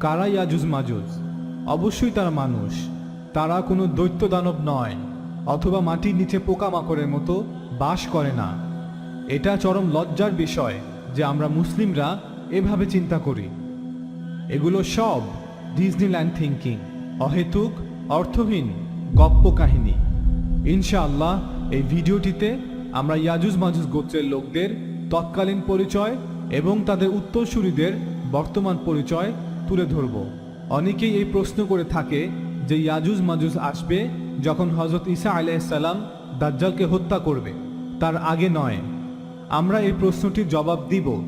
কারা ইয়াজুজ মাজুজ। অবশ্যই তারা মানুষ। তারা কোনো দৈত্য দানব নয়, অথবা মাটির নিচে পোকামাকড়ের মতো বাস করে না। এটা চরম লজ্জার বিষয় যে আমরা মুসলিমরা এভাবে চিন্তা করি। এগুলো সব ডিজনিল্যান্ড থিঙ্কিং অহেতুক, অর্থহীন, গপ্প কাহিনী। ইনশাআল্লাহ, এই ভিডিওটিতে আমরা ইয়াজুজ মাজুজ গোত্রের লোকদের তৎকালীন পরিচয় এবং তাদের উত্তরসূরিদের বর্তমান পরিচয় তুলে ধরব। অনেকেই এই প্রশ্ন করে থাকে যে ইয়াজুজ মাজুজ আসবে যখন হজরত ঈসা আলাইসাল্লাম দাজ্জালকে হত্যা করবে। তার আগে নয়। আমরা এই প্রশ্নটির জবাব দিব।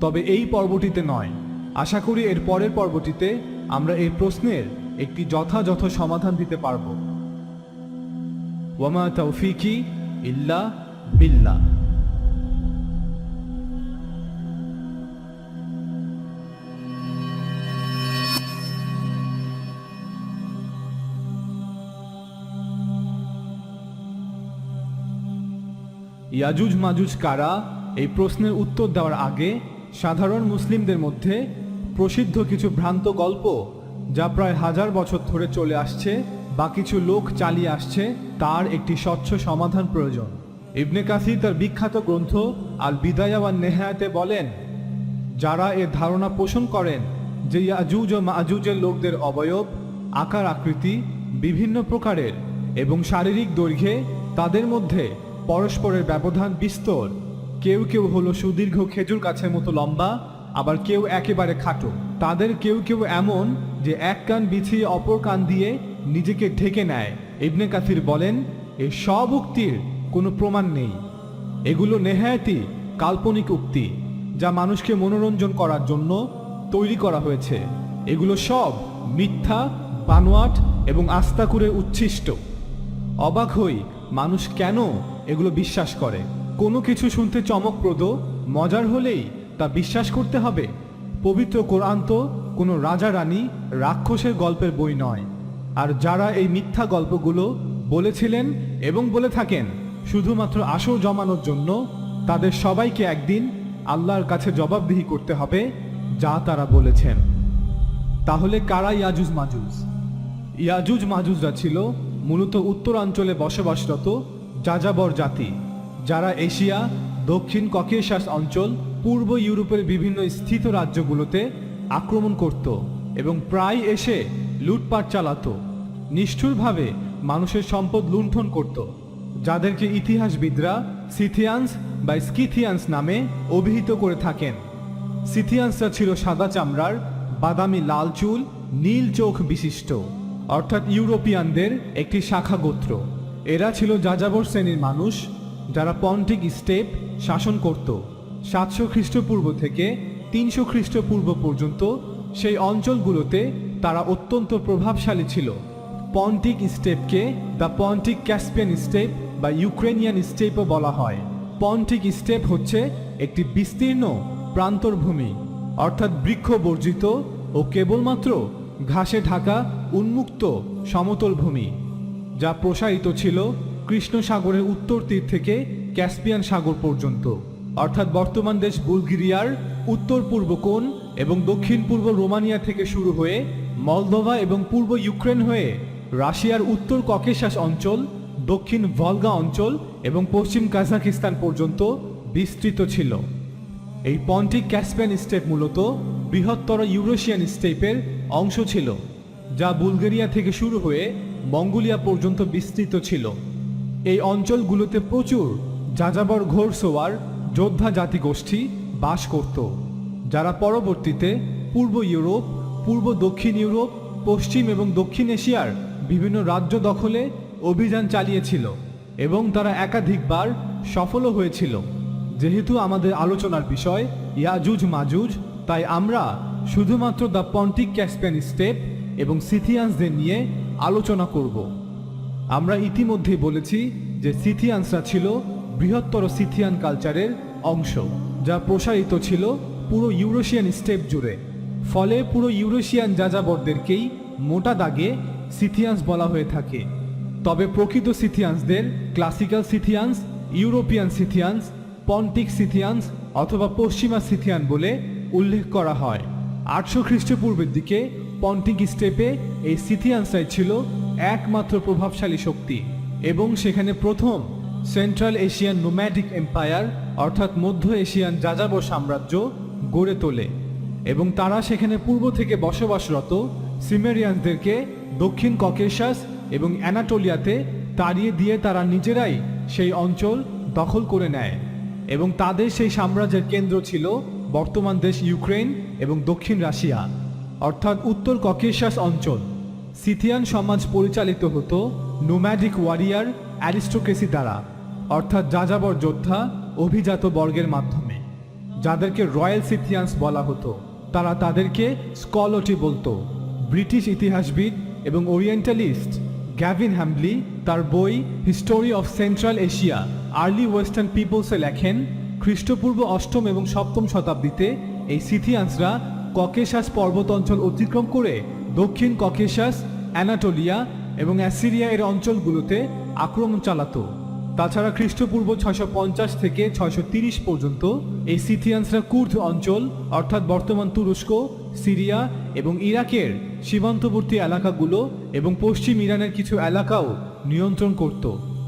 তবে এই পর্বটিতে নয়। আশা করি এর পরের পর্বটিতে আমরা এই প্রশ্নের একটি যথাযথ সমাধান দিতে পারব। ওয়ামা তৌফিকি ইল্লা বিল্লাহ। ইয়াজুজ মাজুজ কারা এই প্রশ্নের উত্তর দেওয়ার আগে সাধারণ মুসলিমদের মধ্যে প্রসিদ্ধ কিছু ভ্রান্ত গল্প যা প্রায় হাজার বছর ধরে চলে আসছে বা কিছু লোক চালিয়ে আসছে তার একটি স্বচ্ছ সমাধান প্রয়োজন। ইবনে কাসি তার বিখ্যাত গ্রন্থ আল বিদায়াওয়ান নেহায়াতে বলেন, যারা এ ধারণা পোষণ করেন যে ইয়াজুজ ও মাজুজের লোকদের অবয়ব, আকার আকৃতি, বিভিন্ন প্রকারের এবং শারীরিক দৈর্ঘ্যে তাদের মধ্যে পরস্পরের ব্যবধান বিস্তর। কেউ কেউ হলো সুদীর্ঘ খেজুর গাছের মতো লম্বা, আবার কেউ একেবারে খাটো। তাদের কেউ কেউ এমন যে এক কান বিছিয়ে অপর কান দিয়ে নিজেকে ঢেকে নেয়। ইবনে কাসির বলেন এই সব উক্তির কোনো প্রমাণ নেই। এগুলো নেহায়াতি কাল্পনিক উক্তি, যা মানুষকে মনোরঞ্জন করার জন্য তৈরি করা হয়েছে। এগুলো সব মিথ্যা, বানোয়াট এবং আস্তাকুরের উচ্ছিষ্ট। অবাক হই মানুষ কেন এগুলো বিশ্বাস করে। কোনো কিছু শুনতে চমকপ্রদ, মজার হলেই তা বিশ্বাস করতে হবে। পবিত্র কোরআন তো কোনো রাজা রানী, রাক্ষসের গল্পের বই নয়। আর যারা এই মিথ্যা গল্পগুলো বলেছিলেন এবং বলে থাকেন, শুধুমাত্র আসর জমানোর জন্য, তাদের সবাইকে একদিন আল্লাহর কাছে জবাবদিহি করতে হবে, যা তারা বলেছেন। তাহলে কারা ইয়াজুজ মাজুজ ইয়াজুজ মাজুজরা ছিল মূলত উত্তরাঞ্চলে বসবাসরত যাযাবর জাতি, যারা এশিয়া, দক্ষিণ ককেশাস অঞ্চল, পূর্ব ইউরোপের বিভিন্ন স্থিত রাজ্যগুলোতে আক্রমণ করত এবং প্রায় এসে লুটপাট চালাতো। নিষ্ঠুরভাবে মানুষের সম্পদ লুণ্ঠন করত, যাদেরকে ইতিহাসবিদরা সিথিয়ান্স বা স্কিথিয়ান্স নামে অভিহিত করে থাকেন। সিথিয়ান্সরা ছিল সাদা চামড়ার, বাদামি লাল চুল, নীল চোখ বিশিষ্ট, অর্থাৎ ইউরোপিয়ানদের একটি শাখা গোত্র এরা ছিল যাযাবর শ্রেণির মানুষ, যারা পন্টিক স্টেপ শাসন করত। সাতশো খ্রিস্টপূর্ব থেকে তিনশো খ্রিস্টপূর্ব পর্যন্ত সেই অঞ্চলগুলোতে তারা অত্যন্ত প্রভাবশালী ছিল। পন্টিক স্টেপকে দ্য পন্টিক ক্যাসপিয়ান স্টেপ বা ইউক্রেনিয়ান স্টেপও বলা হয়। পন্টিক স্টেপ হচ্ছে একটি বিস্তীর্ণ প্রান্তরভূমি, অর্থাৎ বৃক্ষ বর্জিত ও কেবলমাত্র ঘাসে ঢাকা উন্মুক্ত সমতল ভূমি। যা প্রসারিত ছিল কৃষ্ণ সাগরের উত্তর তীর থেকে ক্যাসপিয়ান সাগর পর্যন্ত। অর্থাৎ বর্তমান দেশ বুলগেরিয়ার উত্তর পূর্ব কোণ এবং দক্ষিণ পূর্ব রোমানিয়া থেকে শুরু হয়ে মলদোভা এবং পূর্ব ইউক্রেন হয়ে রাশিয়ার উত্তর ককেশাস অঞ্চল, দক্ষিণ ভলগা অঞ্চল এবং পশ্চিম কাজাকিস্তান পর্যন্ত বিস্তৃত ছিল। এই পন্টিক ক্যাসপিয়ান স্টেপ মূলত বৃহত্তর ইউরোশিয়ান স্টেপের অংশ ছিল, যা বুলগেরিয়া থেকে শুরু হয়ে মঙ্গোলিয়া পর্যন্ত বিস্তৃত ছিল। এই অঞ্চলগুলোতে প্রচুর যাযাবর ঘোরসোয়ার যোদ্ধা জাতিগোষ্ঠী বাস করত, যারা পরবর্তীতে পূর্ব ইউরোপ, পূর্ব দক্ষিণ ইউরোপ, পশ্চিম এবং দক্ষিণ এশিয়ার বিভিন্ন রাজ্য দখলে অভিযান চালিয়েছিল এবং তারা একাধিকবার সফলও হয়েছিল। যেহেতু আমাদের আলোচনার বিষয় ইয়াজুজ মাজুজ, তাই আমরা শুধুমাত্র দ্য পন্টিক ক্যাসপিয়ান স্টেপ এবং সিথিয়ান্সদের নিয়ে আলোচনা করব। আমরা ইতিমধ্যেই বলেছি যে সিথিয়ানসরা ছিল বৃহত্তর সিথিয়ান কালচারের অংশ, যা প্রসারিত ছিল পুরো ইউরোশিয়ান স্টেপ জুড়ে। ফলে পুরো ইউরোশিয়ান যাযাবরদেরকেই মোটা দাগে সিথিয়ান্স বলা হয়ে থাকে। তবে প্রকৃত সিথিয়ান্সদের ক্লাসিক্যাল সিথিয়ান্স, ইউরোপিয়ান সিথিয়ান্স, পন্টিক সিথিয়ান্স অথবা পশ্চিমা সিথিয়ান বলে উল্লেখ করা হয়। আটশো খ্রিস্টপূর্বের দিকে পন্টিক স্টেপে এই সিথিয়ানসরাই ছিল একমাত্র প্রভাবশালী শক্তি এবং সেখানে প্রথম সেন্ট্রাল এশিয়ান নোম্যাডিক এম্পায়ার অর্থাৎ মধ্য এশিয়ান যাযাবর সাম্রাজ্য, গড়ে তোলে এবং তারা সেখানে পূর্ব থেকে বসবাসরত সিমেরিয়ানদেরকে দক্ষিণ ককেশাস এবং অ্যানাটোলিয়াতে তাড়িয়ে দিয়ে তারা নিজেরাই সেই অঞ্চল দখল করে নেয় এবং তাদের সেই সাম্রাজ্যের কেন্দ্র ছিল বর্তমান দেশ ইউক্রেন এবং দক্ষিণ রাশিয়া। অর্থাৎ উত্তর ককেশাস অঞ্চল। সিথিয়ান সমাজ পরিচালিত হতো নোম্যাডিক ওয়ারিয়ার অ্যারিস্টোক্রেসি দ্বারা, অর্থাৎ যাযাবর যোদ্ধা অভিজাত বর্গের মাধ্যমে। যাদেরকে রয়্যাল সিথিয়ান্স বলা হতো, তারা তাদেরকে স্কলটি বলতো। ব্রিটিশ ইতিহাসবিদ এবং ওরিয়েন্টালিস্ট গ্যাভিন হ্যামলি তার বই History of Central Asia, Early Western পিপলসে লেখেন, খ্রিস্টপূর্ব অষ্টম এবং সপ্তম শতাব্দীতে এই সিথিয়ান্সরা ককেশাস পর্বত অঞ্চল অতিক্রম করে দক্ষিণ ককেশাস, অ্যানাটোলিয়া এবং অ্যাসিরিয়া এর অঞ্চলগুলোতে আক্রমণ চালাতো। তাছাড়া খ্রিস্টপূর্ব ছয়শো পঞ্চাশ থেকে ছয়শো পর্যন্ত এই সিথিয়ানসরা কুর্দ অঞ্চল, অর্থাৎ বর্তমান তুরস্ক, সিরিয়া এবং ইরাকের সীমান্তবর্তী এলাকাগুলো এবং পশ্চিম ইরানের কিছু এলাকাও নিয়ন্ত্রণ করত।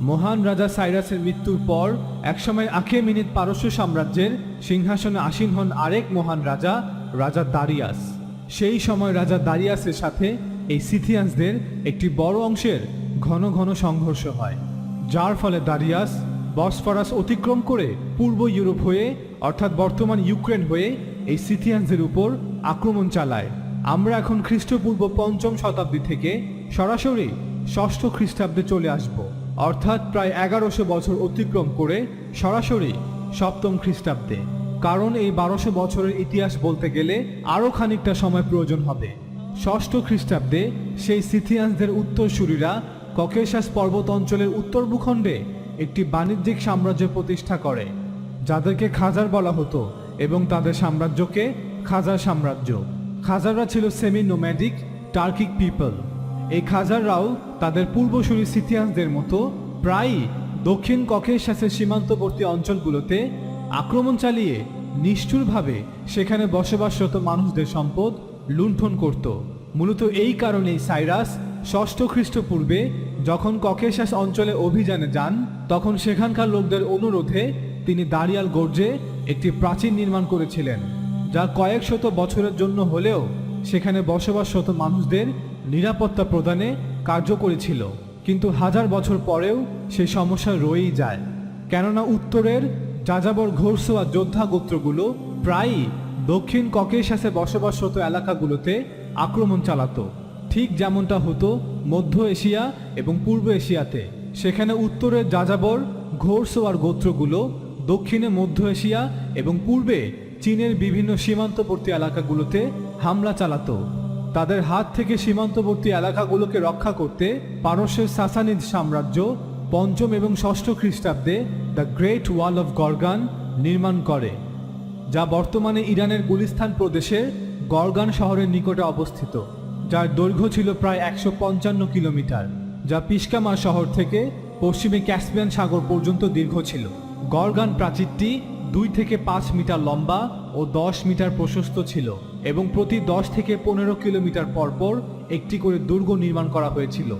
মহান রাজা সাইরাসের মৃত্যুর পর একসময় আখে মিনিট পারস্য সাম্রাজ্যের সিংহাসনে আসীন হন আরেক মহান রাজা রাজা দারিয়াস। সেই সময় রাজা দারিয়াসের সাথে এই সিথিয়ানসদের একটি বড় অংশের ঘন ঘন সংঘর্ষ হয়, যার ফলে দারিয়াস বসফরাস অতিক্রম করে পূর্ব ইউরোপ হয়ে, অর্থাৎ বর্তমান ইউক্রেন হয়ে এই সিথিয়ানসের উপর আক্রমণ চালায়। আমরা এখন খ্রিস্টপূর্ব পঞ্চম শতাব্দী থেকে সরাসরি ষষ্ঠ খ্রিস্টাব্দে চলে আসব, অর্থাৎ প্রায় এগারোশো বছর অতিক্রম করে সরাসরি সপ্তম খ্রিস্টাব্দে। কারণ এই বারোশো বছরের ইতিহাস বলতে গেলে আরও খানিকটা সময় প্রয়োজন হবে। ষষ্ঠ খ্রিস্টাব্দে সেই সিথিয়ানসদের উত্তরসূরিরা ককেশাস পর্বত অঞ্চলের উত্তর ভূখণ্ডে একটি বাণিজ্যিক সাম্রাজ্য প্রতিষ্ঠা করে, যাদেরকে খাজার বলা হতো এবং তাদের সাম্রাজ্যকে খাজার সাম্রাজ্য। খাজাররা ছিল সেমি নোম্যাডিক টার্কিক পিপল। এই খাজাররাও তাদের পূর্বসূরি সিথিয়ানসদের মতো প্রায়ই দক্ষিণ ককেশাসের সীমান্তবর্তী অঞ্চলগুলোতে আক্রমণ চালিয়ে নিষ্ঠুরভাবে সেখানে বসবাসরত মানুষদের সম্পদ লুণ্ঠন করত। মূলত এই কারণেই সাইরাস ষষ্ঠ খ্রিস্টপূর্বে যখন ককেশাস অঞ্চলে অভিযানে যান, তখন সেখানকার লোকদের অনুরোধে তিনি দাঁড়িয়াল গর্জে একটি প্রাচীন নির্মাণ করেছিলেন, যা কয়েক শত বছরের জন্য হলেও সেখানে বসবাসরত মানুষদের নিরাপত্তা প্রদানে কার্যকরী ছিল কিন্তু হাজার বছর পরেও সেই সমস্যা রয়েই যায়, কেননা উত্তরের যাযাবর ঘোরসোয়া যোদ্ধা গোত্রগুলো প্রায়ই দক্ষিণ ককেশাসে বসবাসরত এলাকাগুলোতে আক্রমণ চালাতো। ঠিক যেমনটা হতো মধ্য এশিয়া এবং পূর্ব এশিয়াতে। সেখানে উত্তরের যাযাবর ঘোরসোয়ার গোত্রগুলো, দক্ষিণে মধ্য এশিয়া এবং পূর্বে চীনের বিভিন্ন সীমান্তবর্তী এলাকাগুলোতে হামলা চালাতো। তাদের হাত থেকে সীমান্তবর্তী এলাকাগুলোকে রক্ষা করতে পারস্যের সাসানিদ সাম্রাজ্য পঞ্চম এবং ষষ্ঠ খ্রিস্টাব্দে the Great Wall of Gorgan নির্মাণ করে, যা বর্তমানে ইরানের গুলিস্তান প্রদেশের গরগান শহরের নিকটে অবস্থিত, যার দৈর্ঘ্য ছিল প্রায় একশো পঞ্চান্ন কিলোমিটার, যা পিসকামা শহর থেকে পশ্চিমে ক্যাসপিয়ান সাগর পর্যন্ত দীর্ঘ ছিল। গরগান প্রাচীরটি দুই থেকে পাঁচ মিটার লম্বা ও দশ মিটার প্রশস্ত ছিল এবং প্রতি দশ থেকে পনেরো কিলোমিটার পরপর একটি করে দুর্গ নির্মাণ করা হয়েছিল।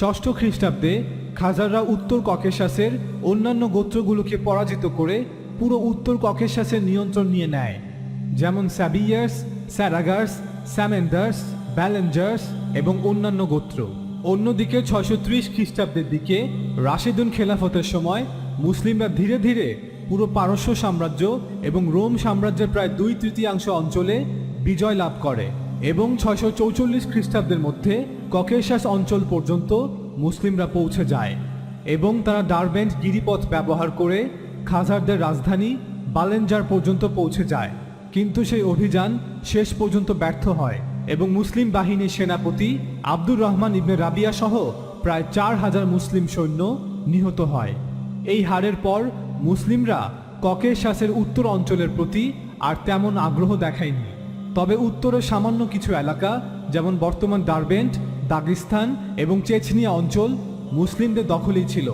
ষষ্ঠ খ্রিস্টাব্দে খাজাররা উত্তর ককেশাসের অন্যান্য গোত্রগুলোকে পরাজিত করে পুরো উত্তর ককেশাসের নিয়ন্ত্রণ নিয়ে নেয়। যেমন স্যাবিয়ার্স, স্যারাগার্স, স্যামেন্ডার্স, ব্যালেঞ্জার্স এবং অন্যান্য গোত্র। অন্যদিকে ছয়শো ত্রিশ খ্রিস্টাব্দের দিকে রাশেদুন খেলাফতের সময় মুসলিমরা ধীরে ধীরে পুরো পারস্য সাম্রাজ্য এবং রোম সাম্রাজ্যের প্রায় দুই তৃতীয়াংশ অঞ্চলে বিজয় লাভ করে এবং ছয়শো চৌচল্লিশ খ্রিস্টাব্দের মধ্যে ককেশাস অঞ্চল পর্যন্ত মুসলিমরা পৌঁছে যায় এবং তারা ডারবেন্ট গিরিপথ ব্যবহার করে খাজারদের রাজধানী বালেনজার পর্যন্ত পৌঁছে যায়। কিন্তু সেই অভিযান শেষ পর্যন্ত ব্যর্থ হয় এবং মুসলিম বাহিনীর সেনাপতি আব্দুর রহমান ইবনে রাবিয়া সহ প্রায় চার হাজার মুসলিম সৈন্য নিহত হয়। এই হারের পর মুসলিমরা ককেশাসের উত্তর অঞ্চলের প্রতি আর তেমন আগ্রহ দেখায়নি। তবে উত্তরের সামান্য কিছু এলাকা, যেমন বর্তমান ডারবেন্ট দাগিস্তান এবং চেচনিয়া অঞ্চল মুসলিমদের দখলেই ছিল।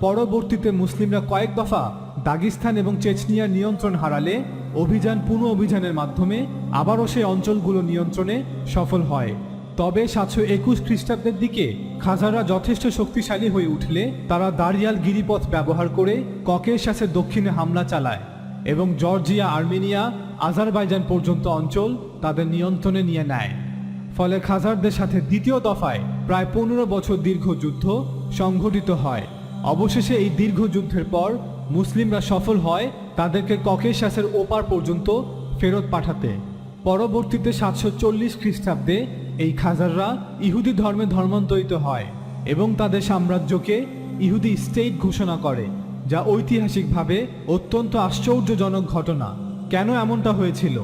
পরবর্তীতে মুসলিমরা কয়েক দফা দাগিস্তান এবং চেচনিয়ার নিয়ন্ত্রণ হারালে অভিযান পুনঃ অভিযানের মাধ্যমে আবারও সেই অঞ্চলগুলো নিয়ন্ত্রণে সফল হয়। তবে সাতশো একুশ খ্রিস্টাব্দের দিকে খাজাররা যথেষ্ট শক্তিশালী হয়ে উঠলে তারা দারিয়াল গিরিপথ ব্যবহার করে ককেশাসের দক্ষিণে হামলা চালায় এবং জর্জিয়া, আর্মেনিয়া, আজারবাইজান পর্যন্ত অঞ্চল তাদের নিয়ন্ত্রণে নিয়ে নেয়। ফলে খাজারদের সাথে দ্বিতীয় দফায় প্রায় পনেরো বছর দীর্ঘ যুদ্ধ সংঘটিত হয়। অবশেষে এই দীর্ঘ যুদ্ধের পর মুসলিমরা সফল হয় তাদেরকে ককেশাসের ওপার পর্যন্ত ফেরত পাঠাতে। পরবর্তীতে সাতশো চল্লিশ খ্রিস্টাব্দে এই খাজাররা ইহুদি ধর্মে ধর্মান্তরিত হয় এবং তাদের সাম্রাজ্যকে ইহুদি স্টেট ঘোষণা করে, যা ঐতিহাসিকভাবে অত্যন্ত আশ্চর্যজনক ঘটনা। কেন এমনটা হয়েছিল?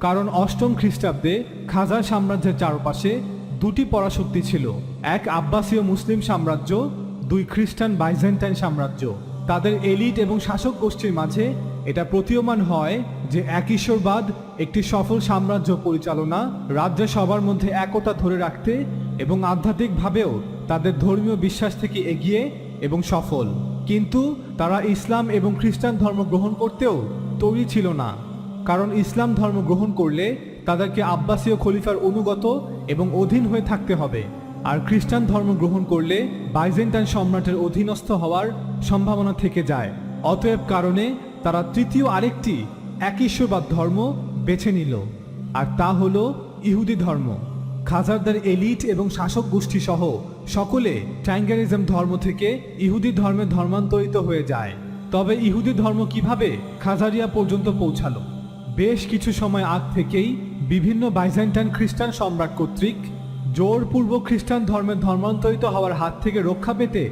কারণ অষ্টম খ্রিস্টাব্দে খাজার সাম্রাজ্যের চারপাশে দুটি পরাশক্তি ছিল। এক আব্বাসীয় মুসলিম সাম্রাজ্য, দুই খ্রিস্টান বাইজেন্টাইন সাম্রাজ্য। তাদের এলিট এবং শাসক গোষ্ঠীর মাঝে এটা প্রতীয়মান হয় যে এক ঈশ্বরবাদ, একটি সফল সাম্রাজ্য পরিচালনা রাজ্যে সবার মধ্যে একতা ধরে রাখতে এবং আধ্যাত্মিকভাবেও তাদের ধর্মীয় বিশ্বাস থেকে এগিয়ে এবং সফল। কিন্তু তারা ইসলাম এবং খ্রিস্টান ধর্ম গ্রহণ করতেও তৈরি ছিল না। কারণ ইসলাম ধর্ম গ্রহণ করলে তাদেরকে আব্বাসীয় খলিফার অনুগত এবং অধীন হয়ে থাকতে হবে। আর খ্রিস্টান ধর্ম গ্রহণ করলে বাইজেন্টাইন সম্রাটের অধীনস্থ হওয়ার সম্ভাবনা থেকে যায়। অতএব কারণে তারা তৃতীয় আরেকটি এক ঈশ্বরবাদ ধর্ম বেছে নিল। আর তা হল ইহুদি ধর্ম। খাজারদার এলিট এবং শাসক গোষ্ঠী সহ সকলে ট্যাঙ্গারিজম ধর্ম থেকে ইহুদি ধর্মে ধর্মান্তরিত হয়ে যায়। তবে ইহুদি ধর্ম কীভাবে খাজারিয়া পর্যন্ত পৌঁছালো? বেশ কিছু সময় আগ থেকেই বিভিন্ন বাইজেন্টাইন খ্রিস্টান সম্রাট কর্তৃক জোরপূর্বক খ্রিস্টান ধর্মে ধর্মান্তরিত হওয়ার হাত থেকে রক্ষা পেতে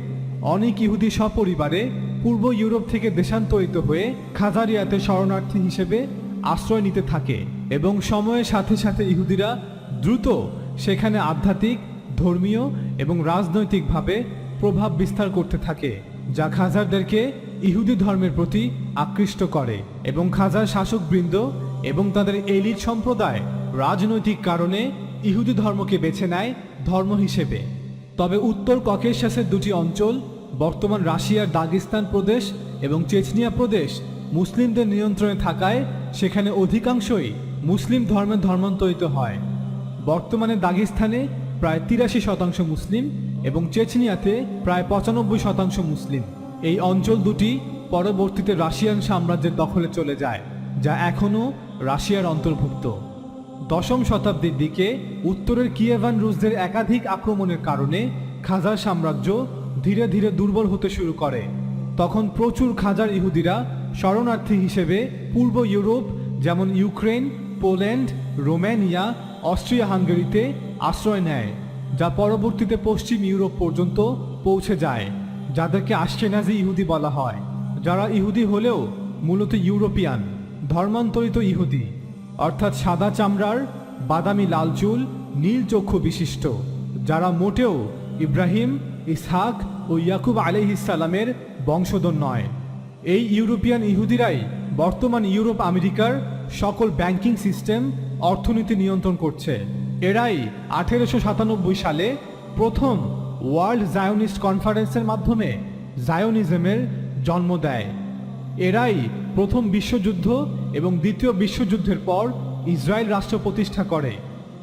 অনেক ইহুদি সপরিবারে পূর্ব ইউরোপ থেকে দেশান্তরিত হয়ে খাজারিয়াতে শরণার্থী হিসেবে আশ্রয় নিতে থাকে এবং সময়ের সাথে সাথে ইহুদিরা দ্রুত সেখানে আধ্যাত্মিক, ধর্মীয় এবং রাজনৈতিকভাবে প্রভাব বিস্তার করতে থাকে, যা খাজারদেরকে ইহুদি ধর্মের প্রতি আকৃষ্ট করে এবং খাজার শাসকবৃন্দ এবং তাদের এলিট সম্প্রদায় রাজনৈতিক কারণে ইহুদি ধর্মকে বেছে নেয় ধর্ম হিসেবে। তবে উত্তর ককেশাসের দুটি অঞ্চল, বর্তমান রাশিয়ার দাগিস্তান প্রদেশ এবং চেচনিয়া প্রদেশ, মুসলিমদের নিয়ন্ত্রণে থাকায় সেখানে অধিকাংশই মুসলিম ধর্মে ধর্মান্তরিত হয়। বর্তমানে দাগিস্তানে প্রায় তিরাশি শতাংশ মুসলিম এবং চেচনিয়াতে প্রায় পঁচানব্বই শতাংশ মুসলিম। এই অঞ্চল দুটি পরবর্তীতে রাশিয়ান সাম্রাজ্যের দখলে চলে যায়, যা এখনও রাশিয়ার অন্তর্ভুক্ত। দশম শতাব্দীর দিকে উত্তরের কিয়েভান রুশদের একাধিক আক্রমণের কারণে খাজার সাম্রাজ্য ধীরে ধীরে দুর্বল হতে শুরু করে। তখন প্রচুর খাজার ইহুদিরা শরণার্থী হিসেবে পূর্ব ইউরোপ, যেমন ইউক্রেন, পোল্যান্ড, রোমানিয়া, অস্ট্রিয়া হাঙ্গেরিতে আশ্রয় নেয়, যা পরবর্তীতে পশ্চিম ইউরোপ পর্যন্ত পৌঁছে যায়। যাদেরকে আশকেনাজি ইহুদি বলা হয়, যারা ইহুদি হলেও মূলত ইউরোপিয়ান, ধর্মান্তরিত ইহুদি, অর্থাৎ সাদা চামড়ার বাদামি লাল চুল, নীল চক্ষু বিশিষ্ট, যারা মোটেও ইব্রাহিম, ইসহাক ও ইয়াকুব আলিহিসালামের বংশধর নয়। এই ইউরোপিয়ান ইহুদিরাই বর্তমান ইউরোপ আমেরিকার সকল ব্যাংকিং সিস্টেম, অর্থনীতি নিয়ন্ত্রণ করছে। এরাই আঠেরোশো সাতানব্বই সালে প্রথম ওয়ার্ল্ড জায়োনিস্ট কনফারেন্সের মাধ্যমে জায়োনিজমের জন্ম দেয়। এরাই প্রথম বিশ্বযুদ্ধ এবং দ্বিতীয় বিশ্বযুদ্ধের পর ইসরায়েল রাষ্ট্র প্রতিষ্ঠা করে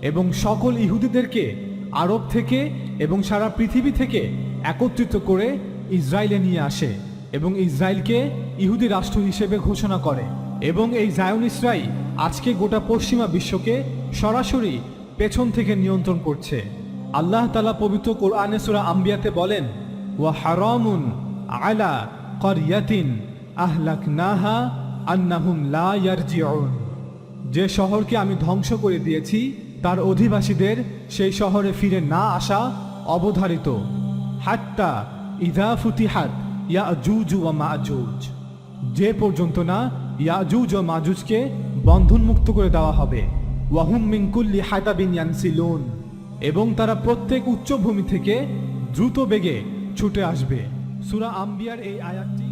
এবং সকল ইহুদিদেরকে আরব থেকে এবং সারা পৃথিবী থেকে একত্রিত করে ইসরায়েলে নিয়ে আসে এবং ইসরায়েলকে ইহুদি রাষ্ট্র হিসেবে ঘোষণা করে এবং এই জায়নিসরাই আজকে গোটা পশ্চিমা বিশ্বকে সরাসরি পেছন থেকে নিয়ন্ত্রণ করছে। আল্লাহ তালা পবিত্র কোরআনে সুরা আম্বিয়াতে বলেন, ওয়া হারামুন আলা করিয়াতিন আহলাক নাহা আন্নাহুম লা ইয়ারজিউন। যে শহরকে আমি ধ্বংস করে দিয়েছি, তার অধিবাসীদের সেই শহরে ফিরে না আসা অবধারিত। হাত্তা ইদা ফুতিহাত ইয়াজুজু ওয়া মাজুজ। যে পর্যন্ত না ইয়াজুজ ও মাজুজকে বন্ধনমুক্ত করে দেওয়া হবে। ওয়াহুম মিনকুল্লি হায়দাবিন ইয়ানসিলুন। এবং তারা প্রত্যেক উচ্চভূমি থেকে দ্রুত বেগে ছুটে আসবে। সুরা আম্বিয়ার এই আয়াতটি